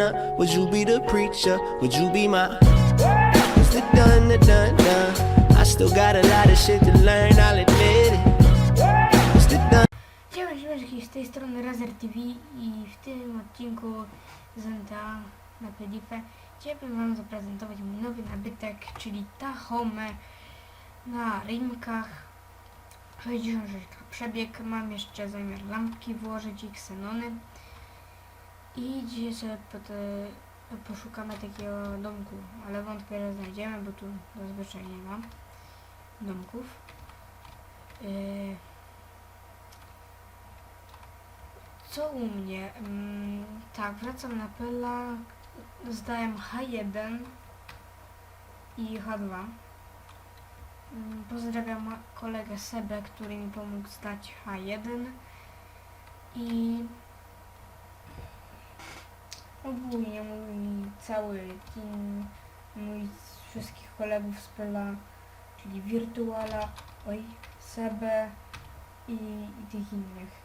up? Would you be the preacher? Would you be my? It's the done, the done, done. I still got a lot of shit to learn, I'll admit it. Cześć, z tej strony Razer TV i w tym odcinku z NTA na Pedifę chciałbym Wam zaprezentować mój nowy nabytek, czyli Tahome na rynkach 66 przebieg. Mam jeszcze zamiar lampki włożyć i ksenony i dzisiaj sobie poszukamy takiego domku, ale wątpię, że znajdziemy, bo tu zazwyczaj nie ma domków. Yy, Co u mnie? Mm, tak, wracam na Pela. Zdałem H1 i H2. Mm, Pozdrawiam kolegę Sebę, który mi pomógł zdać H1 i ogólnie mój cały team, mój wszystkich kolegów z Pela, czyli Virtuala, oj, Sebę i, i tych innych.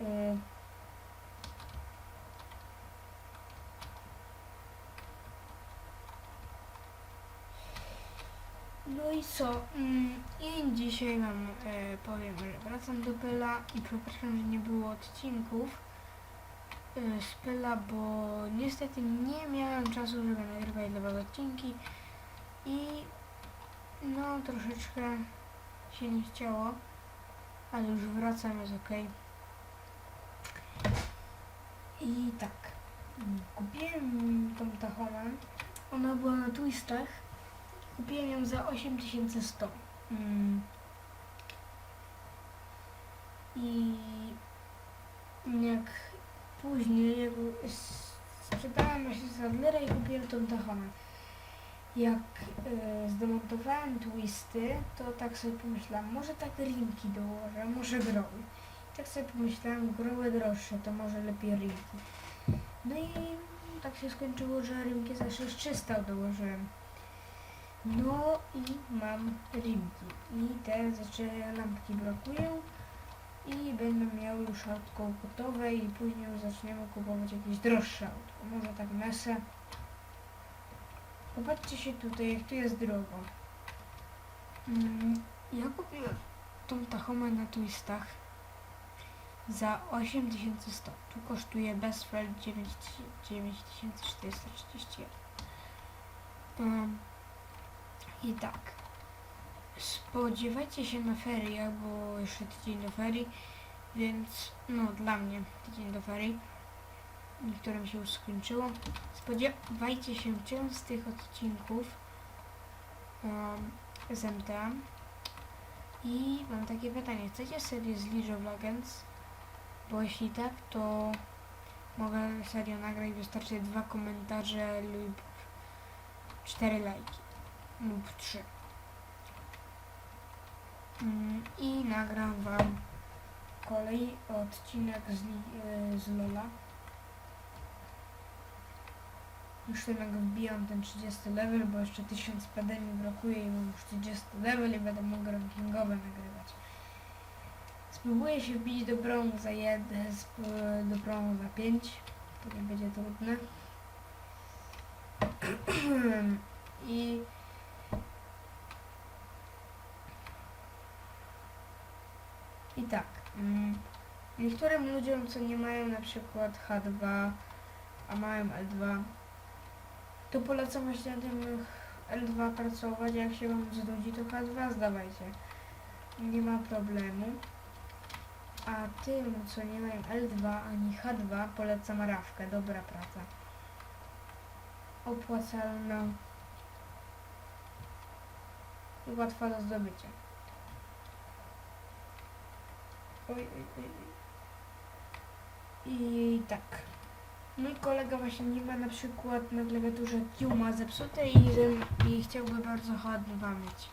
Y, No i co? Mm, I dzisiaj wam e, powiem, że wracam do Pyla i przepraszam, że nie było odcinków e, z Pyla, bo niestety nie miałem czasu, żeby nagrywać dla was odcinki i no troszeczkę się nie chciało, ale już wracam, jest ok. I tak, kupiłem tą Tahomę. Ona była na twistach. Kupiłem ją za 8100. Mm. I jak później sprzedałem właśnie Sadlera i kupiłem tą Tahomę. Jak e, zdemontowałem twisty, to tak sobie pomyślałam, może tak rinki dołożę, może groły. Tak sobie pomyślałem, groły droższe, to może lepiej rynki. No i tak się skończyło, że rynki za 6300 dołożyłem. No i mam rynki. I te znaczy lampki brakują. I będę miał już autko gotowe i później zaczniemy kupować jakieś droższe autko. Może tak mesę. Popatrzcie się tutaj, jak tu jest drogo. Mm, ja kupiłem tą Tahomę na twistach za 8100. Tu kosztuje bez fel 9431. Um, I tak. Spodziewajcie się na ferie, bo jeszcze tydzień do ferii, więc no dla mnie tydzień do ferii, którym się już skończyło. Spodziewajcie się częstych odcinków um, z MTA. I mam takie pytanie, chcecie serię z League of Legends? Bo jeśli tak, to mogę serię nagrać, wystarczy dwa komentarze lub cztery lajki lub trzy. Mm, I nagram wam kolej odcinek z, y, z Lola. Już jednak wbijam ten 30 level, bo jeszcze 1000 PD mi brakuje i mam już 30 level i będę mógł rankingowe nagrywać. Spróbuję się wbić do brązu za 1, do brązu za 5. To nie będzie trudne. I tak. Mm, niektórym ludziom, co nie mają na przykład H2, a mają L2, to polecam właśnie na tym L2 pracować. Jak się wam znudzi, to H2 zdawajcie. Nie ma problemu. A tym, co nie mają L2 ani H2, polecam Rawkę. Dobra praca. Opłacalna. I łatwa do zdobycia. Oj, oj, oj. I tak. Mój kolega właśnie nie ma na przykład na klawiaturze Q ma zepsute i, i chciałby bardzo H2 mieć.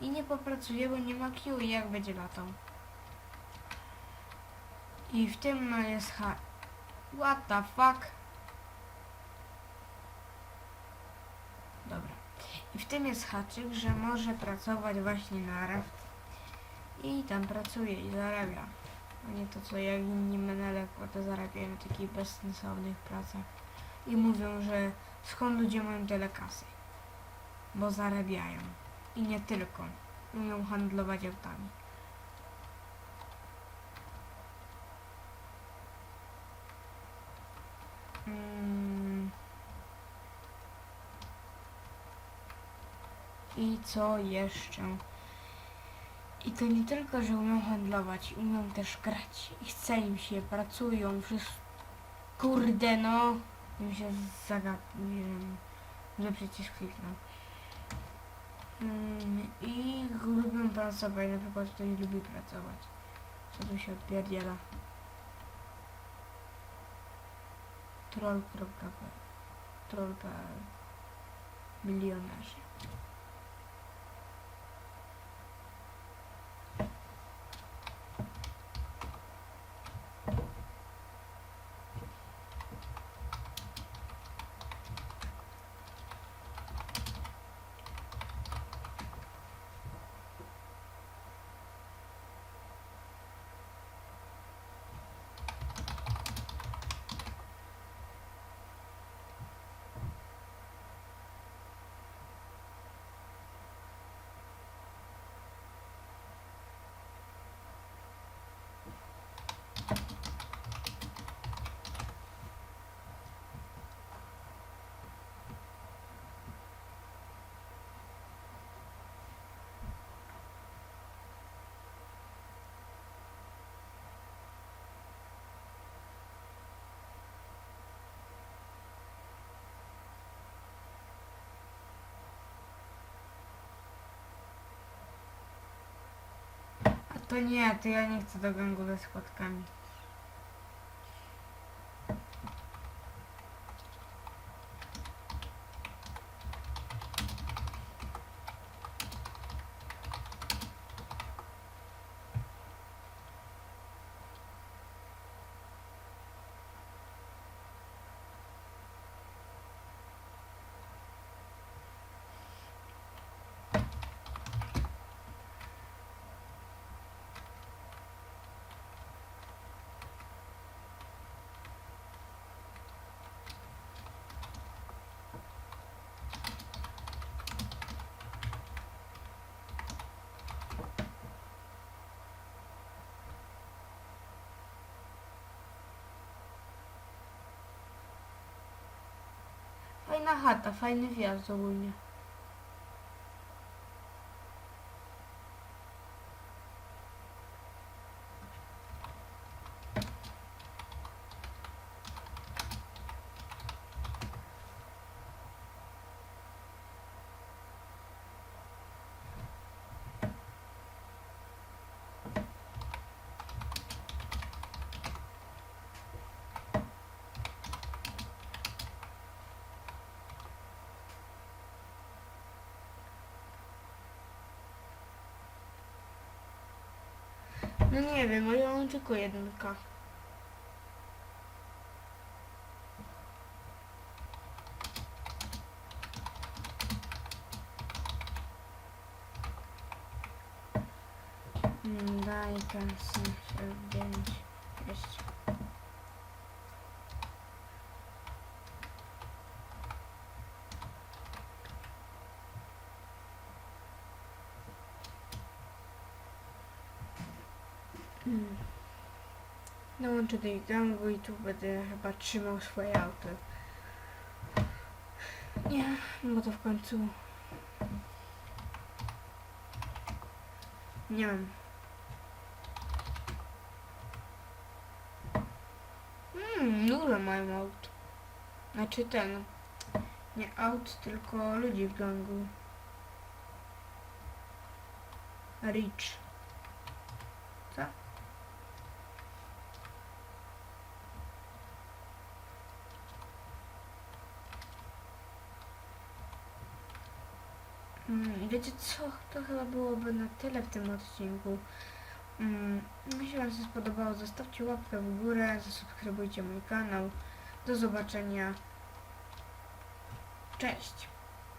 I nie popracuje, bo nie ma Q i jak będzie latał. I w tym jest H. What the fuck? Dobra. I w tym jest haczyk, że może pracować właśnie na raft. I tam pracuje i zarabia. a nie to co jak inni menele kurde zarabiają w takich bezsensownych pracach. I mówią, że skąd ludzie mają tyle kasy? Bo zarabiają. I nie tylko. Umią handlować autami. Mm. I co jeszcze? I to nie tylko, że umią handlować, umią też grać. I chce im się, pracują, wszystko. Kurde no. Mi się zagapiłem, że przecież kliknął. Mm, I lubią pracować, na przykład ktoś lubi pracować. Co tu się odpierdziela? troll.pl troll.pl Milionerzy. To nie, to ja nie chcę do gangu ze schodkami. Fajna chata, fajny wjazd ogólnie. No nie wiem, ja mam tylko jedynka. Mm, Daj kasę, 9, jeszcze. Dołączę do jej gangu i tu będę chyba trzymał swoje auto. Nie, bo to w końcu... Nie wiem. Hmm, dużo mają aut. Znaczy ten... Nie aut, tylko ludzi w gangu. Rich. Co? Mm, Wiecie co? To chyba byłoby na tyle w tym odcinku. Mm, Jeśli Wam się spodobało, zostawcie łapkę w górę, zasubskrybujcie mój kanał. Do zobaczenia. Cześć!